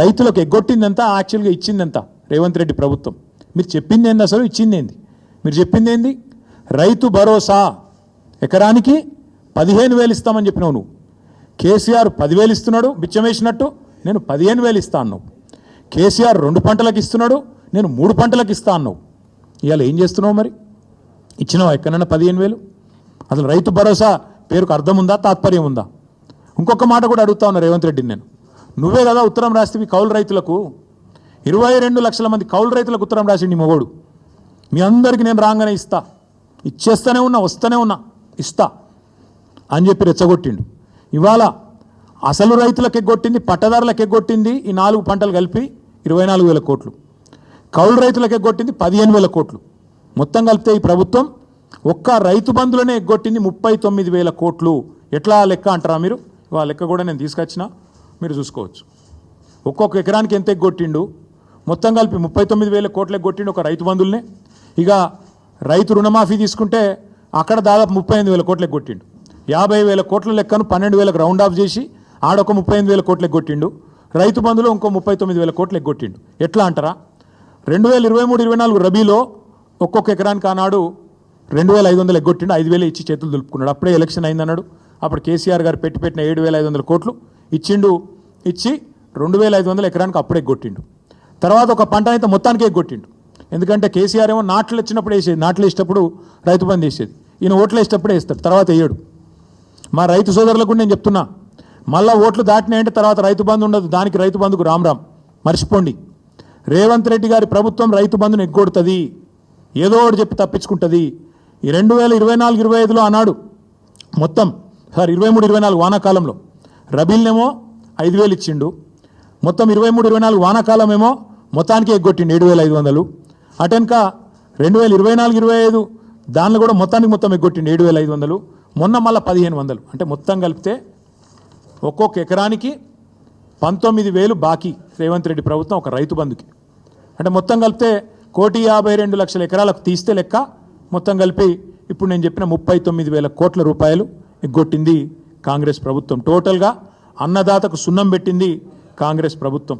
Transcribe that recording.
రైతులకు ఎగ్గొట్టిందంతా యాక్చువల్గా ఇచ్చిందంతా రేవంత్ రెడ్డి ప్రభుత్వం. మీరు చెప్పింది ఏంది అసలు? ఇచ్చింది ఏంది? మీరు చెప్పింది ఏంది? రైతు భరోసా ఎకరానికి పదిహేను వేలు ఇస్తామని చెప్పినావు నువ్వు. కేసీఆర్ పదివేలు ఇస్తున్నాడు బిచ్చమేసినట్టు నేను పదిహేను వేలు ఇస్తా అన్నావు. కేసీఆర్ రెండు పంటలకు ఇస్తున్నాడు నేను మూడు పంటలకు ఇస్తా అన్నావు. ఇవాళ ఏం చేస్తున్నావు మరి? ఇచ్చినావు ఎక్కడైనా పదిహేను వేలు? అసలు రైతు భరోసా పేరుకు అర్థం ఉందా తాత్పర్యం ఉందా? ఇంకొక మాట కూడా అడుగుతా ఉన్నా రేవంత్ రెడ్డిని నేను. నువ్వే కదా ఉత్తరం రాస్తే కౌలు రైతులకు. ఇరవై రెండు లక్షల మంది కౌలు రైతులకు ఉత్తరం రాసిండి మొగోడు. మీ అందరికీ నేను రాగానే ఇస్తా. ఇచ్చేస్తూనే ఉన్నా వస్తూనే ఉన్నా ఇస్తా అని చెప్పి రెచ్చగొట్టిండు. ఇవాళ అసలు రైతులకు ఎగ్గొట్టింది పట్టదారులకు ఎగ్గొట్టింది ఈ నాలుగు పంటలు కలిపి ఇరవై నాలుగు వేల కోట్లు. కౌలు రైతులకు ఎగ్గొట్టింది పదిహేను వేల కోట్లు. మొత్తం కలిపితే ఈ ప్రభుత్వం ఒక్క రైతు బంధులనే ఎగ్గొట్టింది ముప్పై తొమ్మిది వేల కోట్లు. ఎట్లా లెక్క అంటారా మీరు? ఇవాళ లెక్క కూడా నేను తీసుకొచ్చిన. మీరు చూసుకోవచ్చు. ఒక్కొక్క ఎకరానికి ఎంత ఎగ్గొట్టిండు? మొత్తం కలిపి ముప్పై తొమ్మిది వేల కోట్లు ఎగ్గొట్టిండు ఒక రైతు బంధుల్నే ఇక రైతు రుణమాఫీ తీసుకుంటే అక్కడ దాదాపు ముప్పై ఎనిమిది వేల కోట్లకు కొట్టిండు. యాభై వేల కోట్ల లెక్కను పన్నెండు వేలకు రౌండ్ ఆఫ్ చేసి ఆడొక ముప్పై ఎనిమిది వేల కోట్లకు కొట్టిండు. రైతు బంధులో ఇంకో ముప్పై తొమ్మిది వేల కోట్లకి కొట్టిండు. ఎట్లా అంటారా? రెండు వేల ఇరవై మూడు ఇరవై నాలుగు రబీలో ఒక్కొక్క ఎకరానికి ఆనాడు రెండు వేల ఐదు వందలు ఎగ్గొట్టిండు ఐదు వేలు ఇచ్చి చేతులు దులుపుకున్నాడు. అప్పుడే ఎలక్షన్ అయిందన్నాడు. అప్పుడు కేసీఆర్ గారు పెట్టి పెట్టిన ఏడు వేల ఐదు వందల కోట్లు ఇచ్చిండు. ఇచ్చి రెండు వేల ఐదు వందల ఎకరానికి అప్పుడే కొట్టిండు తర్వాత ఒక పంట అయితే మొత్తానికి ఎగ్గొట్టిండు. ఎందుకంటే కేసీఆర్ ఏమో నాట్లు వచ్చినప్పుడు వేసేది నాట్లు వేసేటప్పుడు రైతు బంధు వేసేది. ఈయన ఓట్లు వేసేటప్పుడే వేస్తాడు తర్వాత వేయడు. మా రైతు సోదరులకు కూడా నేను చెప్తున్నా మళ్ళా ఓట్లు దాటినాయంటే తర్వాత రైతు బంధు ఉండదు దానికి రైతు బంధుకు రామ్ రామ్. మర్చిపోండి. రేవంత్ రెడ్డి గారి ప్రభుత్వం రైతు బంధును ఎగ్గొడుతుంది. ఏదో ఒకటి చెప్పి తప్పించుకుంటుంది. ఈ రెండు వేల ఇరవై నాలుగు ఇరవై ఐదులో అన్నాడు మొత్తం సార్ ఇరవై మూడు ఇరవై నాలుగు వానాకాలంలో రబీల్నేమో ఐదు వేలు ఇచ్చిండు. మొత్తం ఇరవై మూడు ఇరవై నాలుగు వానాకాలం ఏమో మొత్తానికి ఎగ్గొట్టిండు ఏడు వేల ఐదు వందలు. అటెన్క రెండు వేల ఇరవై నాలుగు ఇరవై ఐదు దానిలో కూడా మొత్తానికి మొత్తం ఎగ్గొట్టిండు ఏడు వేల ఐదు వందలు. మొన్న మళ్ళీ పదిహేను వందలు. అంటే మొత్తం కలిపితే ఒక్కొక్క ఎకరానికి పంతొమ్మిది వేలు బాకీ రేవంత్ రెడ్డి ప్రభుత్వం ఒక రైతు బంధుకి. అంటే మొత్తం కలిపితే కోటి యాభై రెండు లక్షల ఎకరాలకు తీస్తే లెక్క మొత్తం కలిపి ఇప్పుడు నేను చెప్పిన ముప్పై తొమ్మిది వేల కోట్ల రూపాయలు ఎగ్గొట్టింది కాంగ్రెస్ ప్రభుత్వం. టోటల్గా అన్నదాతకు సున్నం పెట్టింది కాంగ్రెస్ ప్రభుత్వం.